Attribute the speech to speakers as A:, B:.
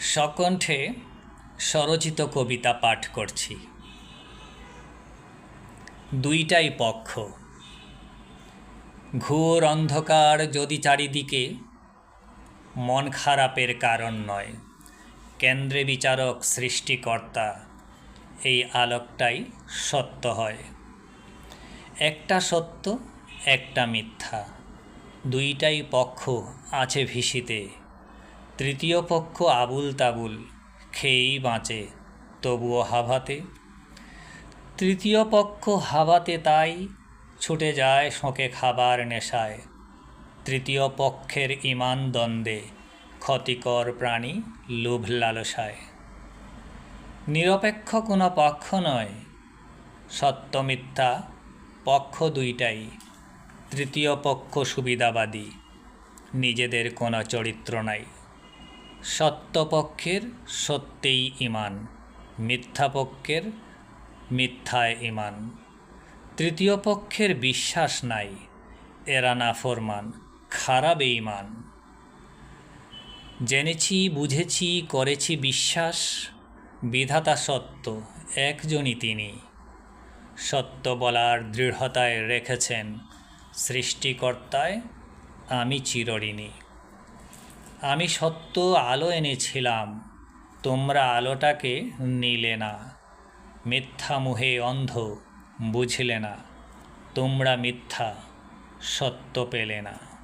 A: সকণ্ঠে স্বরচিত কবিতা পাঠ করছি। দুইটাই পক্ষ। ঘোর অন্ধকার যদি চারিদিকে, মন খারাপের কারণ নয়। কেন্দ্রে বিচারক, সৃষ্টিকর্তা, এই আলোকটাই সত্য হয়। একটা সত্য, একটা মিথ্যা। দুইটাই পক্ষ আছে ভিসিতে। তৃতীয় পক্ষ আবুল তাবুল খেয়েই বাঁচে, তবুও হাভাতে। তৃতীয় পক্ষ হাভাতে তাই, ছুটে যায় শোকে খাবার নেশায়। তৃতীয় পক্ষের ইমান দ্বন্দ্বে, ক্ষতিকর প্রাণী লোভ লালসায়। নিরপেক্ষ কোনো পক্ষ নয়, সত্য মিথ্যা পক্ষ দুইটাই। তৃতীয় পক্ষ সুবিধাবাদী, নিজেদের কোনো চরিত্র নাই। সত্যপক্ষের সত্যেই ইমান মিথ্যা পক্ষের মিথ্যায় ইমান তৃতীয় পক্ষের বিশ্বাস নাই, এরা নাফরমান, খারাপ ইমান জেনেছি, বুঝেছি, করেছি বিশ্বাস, বিধাতা সত্য, একজনই তিনি। সত্য বলার দৃঢ়তায় রেখেছেন সৃষ্টিকর্তায় আমি চিরঋণী। আমি সত্য আলো এনেছিলাম, তোমরা আলোটাকে নিলে না। মিথ্যা মুহে অন্ধ, বুঝলে না। তোমরা মিথ্যা সত্য পেলে না।